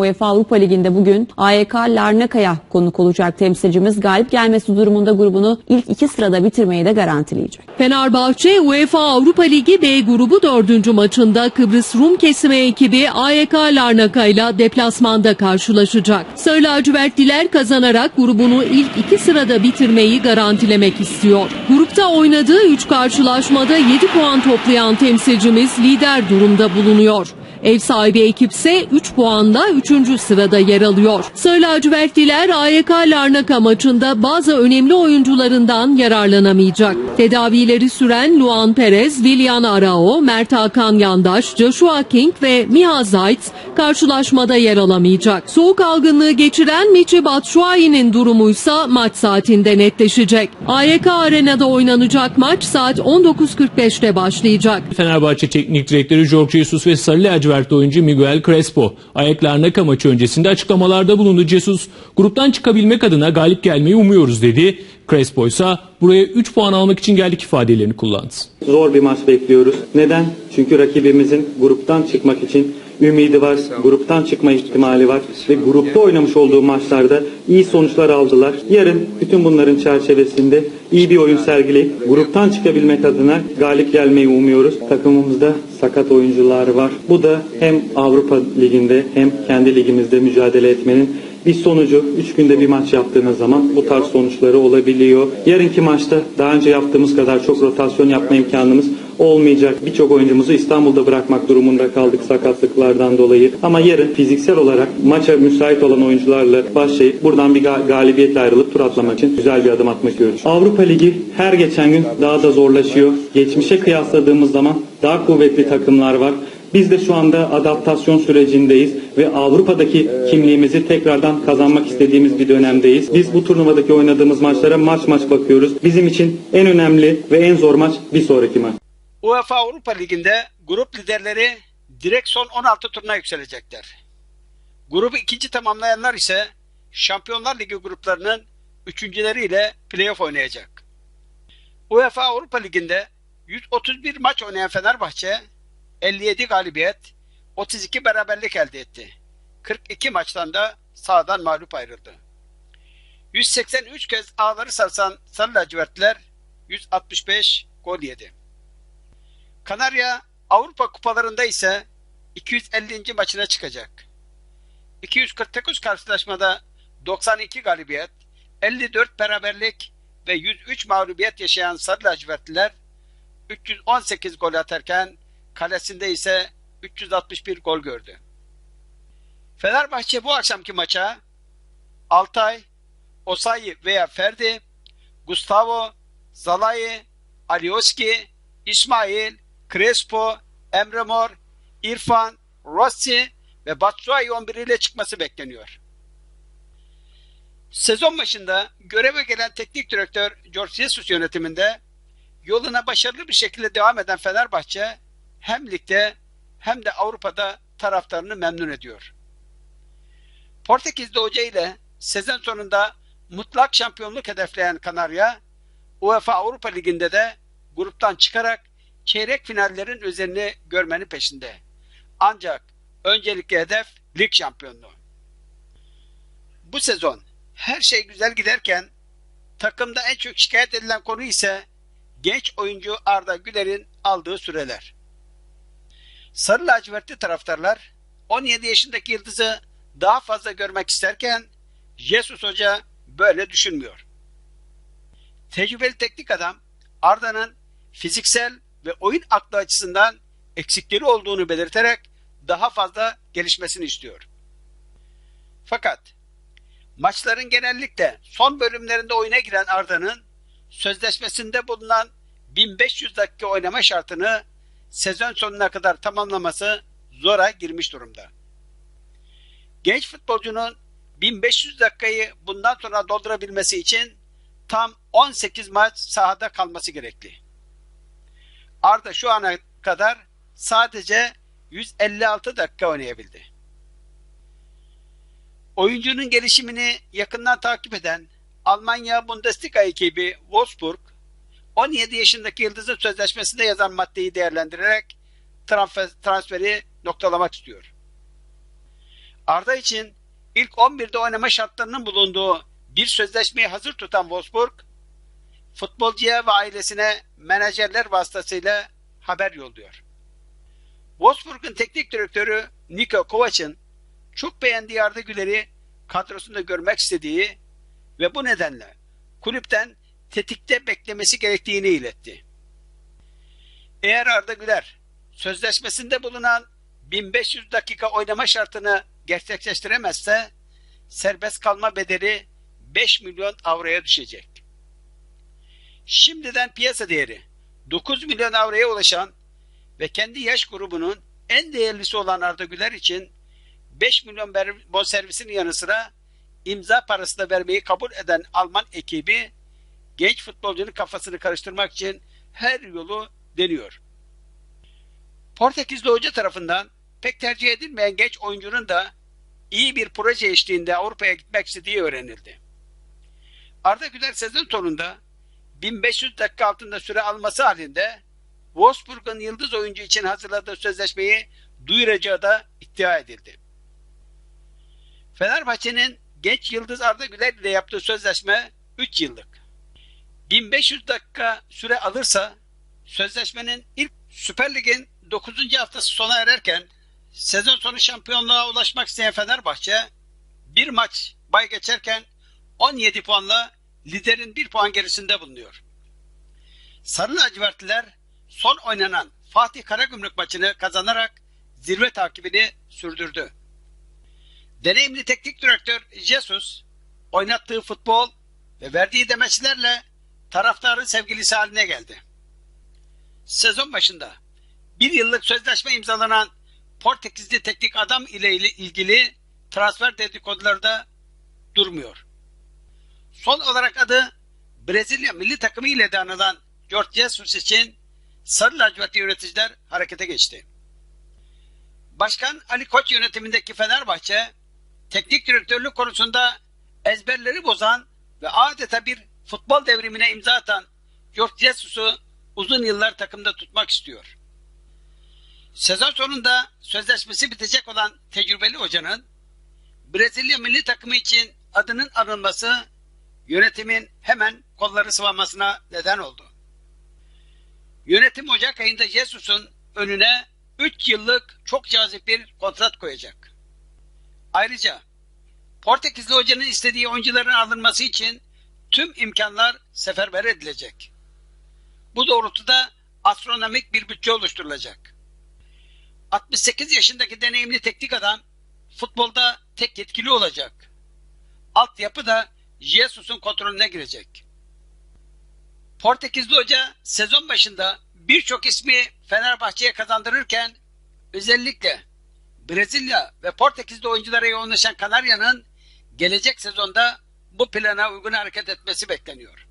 UEFA Avrupa Ligi'nde bugün AYK Larnaka'ya konuk olacak temsilcimiz galip gelmesi durumunda grubunu ilk iki sırada bitirmeyi de garantileyecek. Fenerbahçe UEFA Avrupa Ligi B grubu dördüncü maçında Kıbrıs Rum kesimi ekibi AYK Larnaka ile deplasmanda karşılaşacak. Sarı lacivertliler kazanarak grubunu ilk iki sırada bitirmeyi garantilemek istiyor. Grupta oynadığı 3 karşılaşmada 7 puan toplayan temsilcimiz lider durumda bulunuyor. Ev sahibi ekipse 3 puanla 3. sırada yer alıyor. Sarı lacivertliler AYK Larnaka maçında bazı önemli oyuncularından yararlanamayacak. Tedavileri süren Luan Perez, Willian Arao, Mert Hakan Yandaş, Joshua King ve Miha Zayt karşılaşmada yer alamayacak. Soğuk algınlığı geçiren Michi Batshuayi'nin durumuysa maç saatinde netleşecek. AYK Arena'da oynanacak maç saat 19.45'te başlayacak. Fenerbahçe Teknik Direktörü Jorge Jesus ve Sarı lacivertli oyuncu Miguel Crespo Ayak Larnaka maçı öncesinde açıklamalarda bulundu. Jesus gruptan çıkabilmek adına galip gelmeyi umuyoruz dedi. Crespo ise buraya 3 puan almak için geldik ifadelerini kullandı. Zor bir maç bekliyoruz. Neden? Çünkü rakibimizin gruptan çıkmak için ümidi var, gruptan çıkma ihtimali var ve grupta oynamış olduğu maçlarda iyi sonuçlar aldılar. Yarın bütün bunların çerçevesinde iyi bir oyun sergileyip gruptan çıkabilmek adına galip gelmeyi umuyoruz. Takımımızda sakat oyuncular var. Bu da hem Avrupa Ligi'nde hem kendi ligimizde mücadele etmenin bir sonucu 3 günde bir maç yaptığınız zaman bu tarz sonuçları olabiliyor. Yarınki maçta daha önce yaptığımız kadar çok rotasyon yapma imkanımız olmayacak. Birçok oyuncumuzu İstanbul'da bırakmak durumunda kaldık sakatlıklardan dolayı. Ama yarın fiziksel olarak maça müsait olan oyuncularla başlayıp buradan bir ga- galibiyetle ayrılıp tur atlamak için güzel bir adım atmak istiyoruz. Avrupa Ligi her geçen gün daha da zorlaşıyor. Geçmişe kıyasladığımız zaman daha kuvvetli takımlar var. Biz de şu anda adaptasyon sürecindeyiz ve Avrupa'daki kimliğimizi tekrardan kazanmak istediğimiz bir dönemdeyiz. Biz bu turnuvadaki oynadığımız maçlara maç maç bakıyoruz. Bizim için en önemli ve en zor maç bir sonraki maç. UEFA Avrupa Ligi'nde grup liderleri direkt son 16 turuna yükselecekler. Grubu ikinci tamamlayanlar ise Şampiyonlar Ligi gruplarının üçüncüleriyle playoff oynayacak. UEFA Avrupa Ligi'nde 131 maç oynayan Fenerbahçe 57 galibiyet, 32 beraberlik elde etti. 42 maçtan da sahadan mağlup ayrıldı. 183 kez ağları sarsan Sarı lacivertliler 165 gol yedi. Kanarya Avrupa kupalarında ise 250. maçına çıkacak. 249 karşılaşmada 92 galibiyet, 54 beraberlik ve 103 mağlubiyet yaşayan Sarı lacivertliler 318 gol atarken kalesinde ise 361 gol gördü. Fenerbahçe bu akşamki maça Altay, Osayi veya Ferdi, Gustavo, Zalai, Alioski, İsmail, Crespo, Emre Mor, İrfan, Rossi ve Batshuayi 11 ile çıkması bekleniyor. Sezon başında göreve gelen teknik direktör George Jesus yönetiminde yoluna başarılı bir şekilde devam eden Fenerbahçe hem ligde hem de Avrupa'da taraftarını memnun ediyor. Portekiz'de hoca ile sezon sonunda mutlak şampiyonluk hedefleyen Kanarya, UEFA Avrupa Ligi'nde de gruptan çıkarak çeyrek finallerin üzerini görmenin peşinde. Ancak öncelikli hedef lig şampiyonluğu. Bu sezon her şey güzel giderken takımda en çok şikayet edilen konu ise genç oyuncu Arda Güler'in aldığı süreler. Sarı lacivertli taraftarlar 17 yaşındaki yıldızı daha fazla görmek isterken Jesus Hoca böyle düşünmüyor. Tecrübeli teknik adam Arda'nın fiziksel ve oyun aklı açısından eksikleri olduğunu belirterek daha fazla gelişmesini istiyor. Fakat maçların genellikle son bölümlerinde oyuna giren Arda'nın sözleşmesinde bulunan 1500 dakika oynama şartını sezon sonuna kadar tamamlaması zora girmiş durumda. Genç futbolcunun 1500 dakikayı bundan sonra doldurabilmesi için tam 18 maç sahada kalması gerekli. Arda şu ana kadar sadece 156 dakika oynayabildi. Oyuncunun gelişimini yakından takip eden Almanya Bundesliga ekibi Wolfsburg 17 yaşındaki yıldızın sözleşmesinde yazan maddeyi değerlendirerek transferi noktalamak istiyor. Arda için ilk 11'de oynama şartlarının bulunduğu bir sözleşmeyi hazır tutan Wolfsburg, futbolcuya ve ailesine menajerler vasıtasıyla haber yolluyor. Wolfsburg'un teknik direktörü Niko Kovac'ın çok beğendiği Arda Güler'i kadrosunda görmek istediği ve bu nedenle kulüpten tetikte beklemesi gerektiğini iletti. Eğer Arda Güler sözleşmesinde bulunan 1500 dakika oynama şartını gerçekleştiremezse serbest kalma bedeli 5 milyon avroya düşecek. Şimdiden piyasa değeri 9 milyon avroya ulaşan ve kendi yaş grubunun en değerlisi olan Arda Güler için 5 milyon bonservisinin yanı sıra imza parası da vermeyi kabul eden Alman ekibi genç futbolcunun kafasını karıştırmak için her yolu deniyor. Portekizli hoca tarafından pek tercih edilmeyen genç oyuncunun da iyi bir proje eşliğinde Avrupa'ya gitmek istediği öğrenildi. Arda Güler sezon sonunda 1500 dakika altında süre alması halinde Wolfsburg'un yıldız oyuncu için hazırladığı sözleşmeyi duyuracağı da iddia edildi. Fenerbahçe'nin genç yıldız Arda Güler ile yaptığı sözleşme 3 yıllık. 1500 dakika süre alırsa sözleşmenin ilk Süper Lig'in 9. haftası sona ererken sezon sonu şampiyonluğa ulaşmak isteyen Fenerbahçe bir maç bay geçerken 17 puanla liderin bir puan gerisinde bulunuyor. Sarı lacivertliler son oynanan Fatih Karagümrük maçını kazanarak zirve takibini sürdürdü. Deneyimli teknik direktör Jesus oynattığı futbol ve verdiği demeçlerle taraftarın sevgilisi haline geldi. Sezon başında bir yıllık sözleşme imzalanan Portekizli teknik adam ile ilgili transfer dedikoduları da durmuyor. Son olarak adı Brezilya milli takımı ile de anılan George Jesus için sarı lacivertli yöneticiler harekete geçti. Başkan Ali Koç yönetimindeki Fenerbahçe teknik direktörlük konusunda ezberleri bozan ve adeta bir futbol devrimine imza atan George Jesus'u uzun yıllar takımda tutmak istiyor. Sezon sonunda sözleşmesi bitecek olan tecrübeli hocanın Brezilya milli takımı için adının anılması yönetimin hemen kolları sıvamasına neden oldu. Yönetim Ocak ayında Jesus'un önüne 3 yıllık çok cazip bir kontrat koyacak. Ayrıca Portekizli hocanın istediği oyuncuların alınması için tüm imkanlar seferber edilecek. Bu doğrultuda astronomik bir bütçe oluşturulacak. 68 yaşındaki deneyimli teknik adam futbolda tek yetkili olacak. Altyapı da Jesus'un kontrolüne girecek. Portekizli hoca sezon başında birçok ismi Fenerbahçe'ye kazandırırken özellikle Brezilya ve Portekiz'de oyunculara yoğunlaşan Kanarya'nın gelecek sezonda bu plana uygun hareket etmesi bekleniyor.